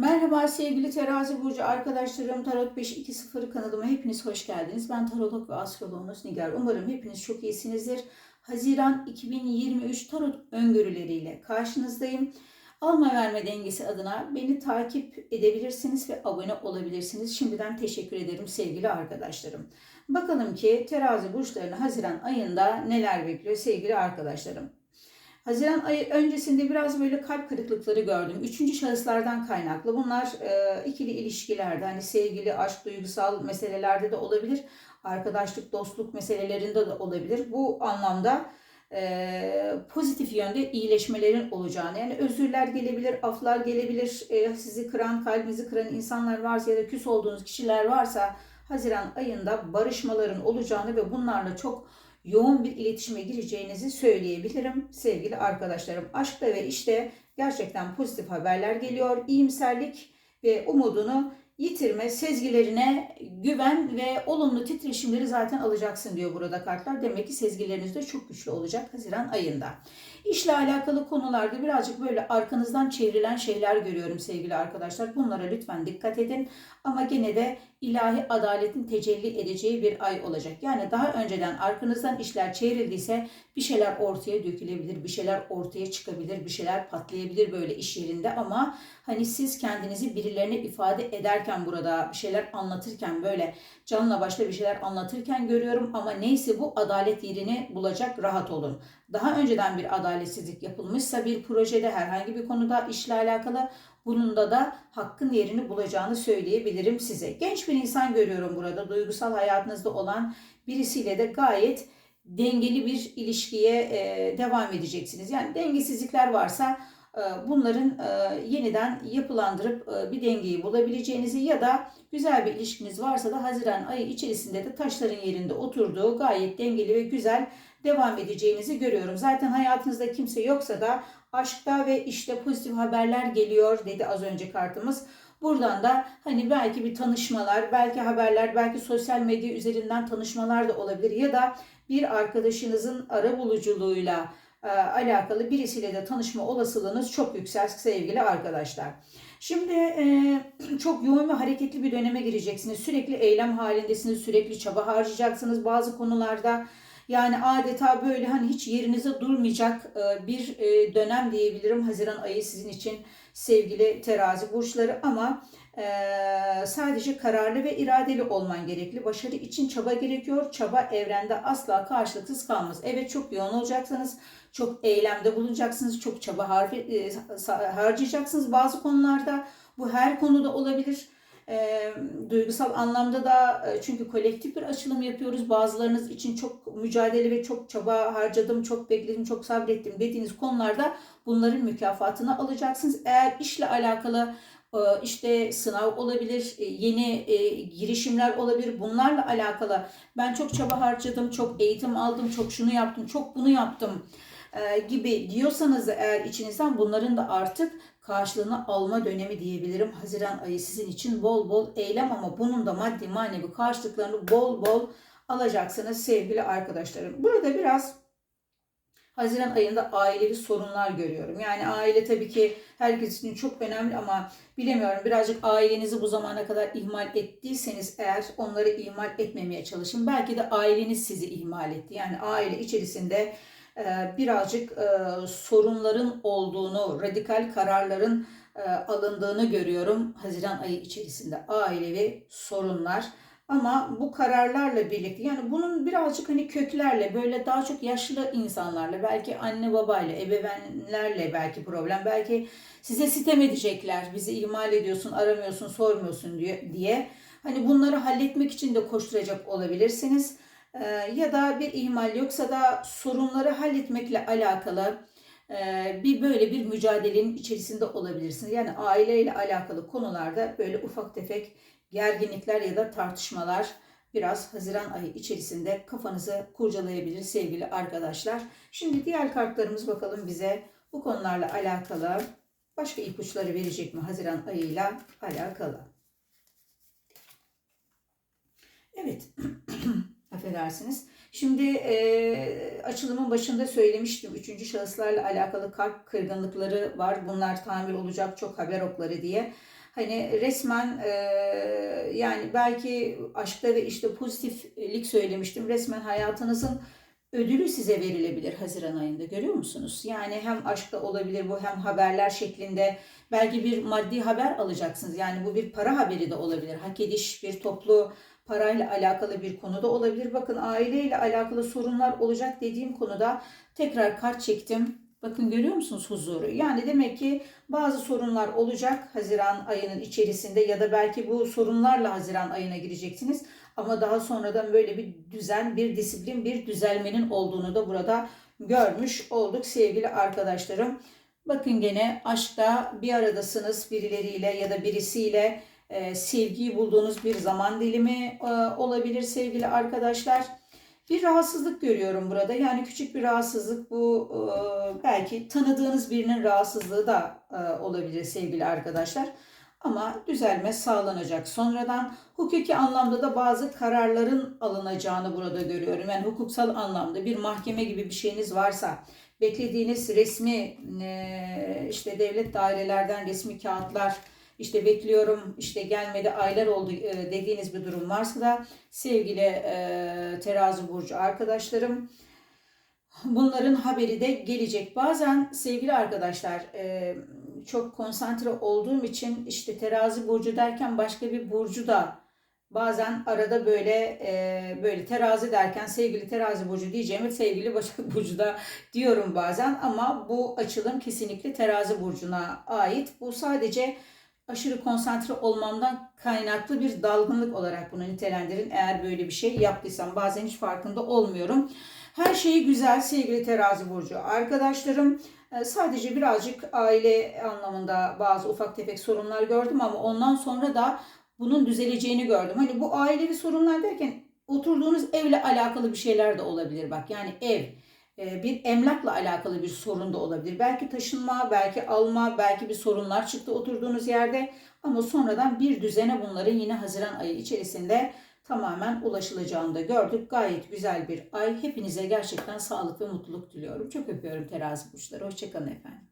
Merhaba sevgili terazi burcu arkadaşlarım Tarot 520 kanalıma hepiniz hoş geldiniz. Ben tarolog ve astrologunuz Nigar. Umarım hepiniz çok iyisinizdir. Haziran 2023 tarot öngörüleriyle karşınızdayım. Alma verme dengesi adına beni takip edebilirsiniz ve abone olabilirsiniz. Şimdiden teşekkür ederim sevgili arkadaşlarım. Bakalım ki terazi burçlarını Haziran ayında neler bekliyor sevgili arkadaşlarım. Haziran ayı öncesinde biraz böyle kalp kırıklıkları gördüm. Üçüncü şahıslardan kaynaklı. Bunlar e, ikili ilişkilerde hani sevgili, aşk, duygusal meselelerde de olabilir. Arkadaşlık, dostluk meselelerinde de olabilir. Bu anlamda e, pozitif yönde iyileşmelerin olacağını yani özürler gelebilir, aflar gelebilir, e, sizi kıran, kalbinizi kıran insanlar varsa ya da küs olduğunuz kişiler varsa Haziran ayında barışmaların olacağını ve bunlarla çok yoğun bir iletişime gireceğinizi söyleyebilirim sevgili arkadaşlarım. Aşkta ve işte gerçekten pozitif haberler geliyor. İyimserlik ve umudunu yitirme, sezgilerine güven ve olumlu titreşimleri zaten alacaksın diyor burada kartlar. Demek ki sezgileriniz de çok güçlü olacak Haziran ayında. İşle alakalı konularda birazcık böyle arkanızdan çevrilen şeyler görüyorum sevgili arkadaşlar. Bunlara lütfen dikkat edin. Ama gene de ilahi adaletin tecelli edeceği bir ay olacak. Yani daha önceden arkanızdan işler çevrildiyse bir şeyler ortaya dökülebilir, bir şeyler ortaya çıkabilir, bir şeyler patlayabilir böyle iş yerinde ama hani siz kendinizi birilerine ifade ederken burada bir şeyler anlatırken böyle canla başla bir şeyler anlatırken görüyorum ama neyse bu adalet yerini bulacak rahat olun. Daha önceden bir adaletsizlik yapılmışsa bir projede herhangi bir konuda işle alakalı bununda da hakkın yerini bulacağını söyleyebilirim size. Genç bir insan görüyorum burada. Duygusal hayatınızda olan birisiyle de gayet dengeli bir ilişkiye e, devam edeceksiniz. Yani dengesizlikler varsa e, bunların e, yeniden yapılandırıp e, bir dengeyi bulabileceğinizi ya da güzel bir ilişkiniz varsa da Haziran ayı içerisinde de taşların yerinde oturduğu gayet dengeli ve güzel devam edeceğinizi görüyorum. Zaten hayatınızda kimse yoksa da aşkta ve işte pozitif haberler geliyor dedi az önce kartımız. Buradan da hani belki bir tanışmalar, belki haberler, belki sosyal medya üzerinden tanışmalar da olabilir ya da bir arkadaşınızın ara buluculuğuyla e, alakalı birisiyle de tanışma olasılığınız çok yüksek sevgili arkadaşlar. Şimdi e, çok yoğun ve hareketli bir döneme gireceksiniz. Sürekli eylem halindesiniz, sürekli çaba harcayacaksınız bazı konularda. Yani adeta böyle hani hiç yerinize durmayacak e, bir e, dönem diyebilirim Haziran ayı sizin için sevgili terazi burçları ama e, sadece kararlı ve iradeli olman gerekli. Başarı için çaba gerekiyor. Çaba evrende asla karşılıksız kalmaz. Evet çok yoğun olacaksınız. Çok eylemde bulunacaksınız. Çok çaba harcayacaksınız bazı konularda. Bu her konuda olabilir duygusal anlamda da e, çünkü kolektif bir açılım yapıyoruz. Bazılarınız için çok mücadele ve çok çaba harcadım, çok bekledim, çok sabrettim dediğiniz konularda bunların mükafatını alacaksınız. Eğer işle alakalı e, işte sınav olabilir, e, yeni girişimler olabilir. Bunlarla alakalı ben çok çaba harcadım, çok eğitim aldım, çok şunu yaptım, çok bunu yaptım gibi diyorsanız eğer içinizden bunların da artık karşılığını alma dönemi diyebilirim. Haziran ayı sizin için bol bol eylem ama bunun da maddi manevi karşılıklarını bol bol alacaksınız sevgili arkadaşlarım. Burada biraz Haziran ayında ailevi sorunlar görüyorum. Yani aile tabii ki herkes için çok önemli ama bilemiyorum birazcık ailenizi bu zamana kadar ihmal ettiyseniz eğer onları ihmal etmemeye çalışın. Belki de aileniz sizi ihmal etti. Yani aile içerisinde birazcık e, sorunların olduğunu, radikal kararların e, alındığını görüyorum Haziran ayı içerisinde ailevi sorunlar. Ama bu kararlarla birlikte yani bunun birazcık hani köklerle böyle daha çok yaşlı insanlarla belki anne babayla ebeveynlerle belki problem belki size sitem edecekler bizi ihmal ediyorsun aramıyorsun sormuyorsun diye hani bunları halletmek için de koşturacak olabilirsiniz. Ee, ya da bir ihmal yoksa da sorunları halletmekle alakalı e, bir böyle bir mücadelenin içerisinde olabilirsiniz. Yani aileyle alakalı konularda böyle ufak tefek gerginlikler ya da tartışmalar biraz Haziran ayı içerisinde kafanızı kurcalayabilir sevgili arkadaşlar. Şimdi diğer kartlarımız bakalım bize bu konularla alakalı başka ipuçları verecek mi Haziran ayıyla alakalı. Evet. affedersiniz. Şimdi e, açılımın başında söylemiştim. Üçüncü şahıslarla alakalı kalp kırgınlıkları var. Bunlar tamir olacak çok haber okları diye. Hani resmen e, yani belki aşkta ve işte pozitiflik söylemiştim. Resmen hayatınızın ödülü size verilebilir Haziran ayında görüyor musunuz? Yani hem aşkta olabilir bu hem haberler şeklinde belki bir maddi haber alacaksınız. Yani bu bir para haberi de olabilir. Hak ediş bir toplu parayla alakalı bir konuda olabilir. Bakın aileyle alakalı sorunlar olacak dediğim konuda tekrar kart çektim. Bakın görüyor musunuz huzuru? Yani demek ki bazı sorunlar olacak Haziran ayının içerisinde ya da belki bu sorunlarla Haziran ayına gireceksiniz. Ama daha sonradan böyle bir düzen, bir disiplin, bir düzelmenin olduğunu da burada görmüş olduk sevgili arkadaşlarım. Bakın gene aşkta bir aradasınız birileriyle ya da birisiyle e, sevgiyi bulduğunuz bir zaman dilimi e, olabilir sevgili arkadaşlar. Bir rahatsızlık görüyorum burada. Yani küçük bir rahatsızlık bu e, belki tanıdığınız birinin rahatsızlığı da e, olabilir sevgili arkadaşlar. Ama düzelme sağlanacak. Sonradan hukuki anlamda da bazı kararların alınacağını burada görüyorum. Yani hukuksal anlamda bir mahkeme gibi bir şeyiniz varsa, beklediğiniz resmi e, işte devlet dairelerden resmi kağıtlar, işte bekliyorum işte gelmedi aylar oldu e, dediğiniz bir durum varsa da sevgili e, terazi burcu arkadaşlarım bunların haberi de gelecek. Bazen sevgili arkadaşlar e, çok konsantre olduğum için işte terazi burcu derken başka bir burcu da bazen arada böyle e, böyle terazi derken sevgili terazi burcu diyeceğime sevgili başka burcu da diyorum bazen ama bu açılım kesinlikle terazi burcuna ait. Bu sadece aşırı konsantre olmamdan kaynaklı bir dalgınlık olarak bunu nitelendirin. Eğer böyle bir şey yaptıysam bazen hiç farkında olmuyorum. Her şeyi güzel sevgili terazi burcu. Arkadaşlarım e, sadece birazcık aile anlamında bazı ufak tefek sorunlar gördüm ama ondan sonra da bunun düzeleceğini gördüm. Hani bu ailevi sorunlar derken oturduğunuz evle alakalı bir şeyler de olabilir bak. Yani ev, bir emlakla alakalı bir sorun da olabilir. Belki taşınma, belki alma, belki bir sorunlar çıktı oturduğunuz yerde. Ama sonradan bir düzene bunların yine Haziran ayı içerisinde tamamen ulaşılacağını da gördük. Gayet güzel bir ay. Hepinize gerçekten sağlık ve mutluluk diliyorum. Çok öpüyorum terazi burçları. Hoşçakalın efendim.